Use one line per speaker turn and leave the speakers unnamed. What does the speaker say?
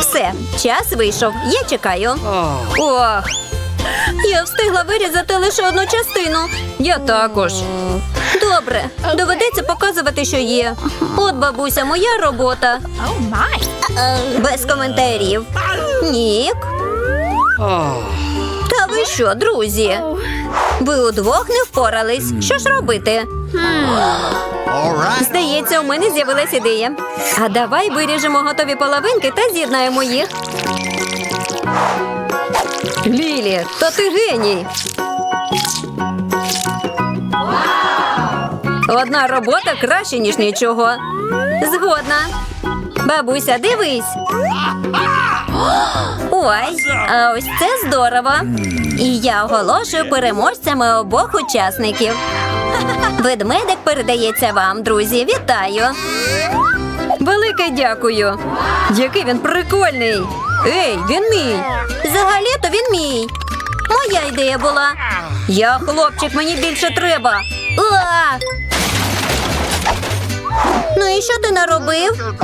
Все, час вийшов. Я чекаю. Ох. Я встигла вирізати лише одну частину. Я також. Добре, доведеться показувати, що є. От, бабуся, моя робота. Без коментарів. Нік. Та ви що, друзі? Ви удвох не впорались. Що ж робити? Здається, у мене з'явилась ідея. А давай виріжемо готові половинки та з'єднаємо їх. Лілі, то ти геній. Одна робота краще, ніж нічого. Згодна. Бабуся, дивись. Ой, а ось це здорово. І я оголошую переможцями обох учасників. Ведмедик передається вам, друзі. Вітаю. Велике дякую. Який він прикольний. Ей, він мій. Взагалі-то він мій. Моя ідея була. Я хлопчик, мені більше треба. А! Ну і що ти наробив?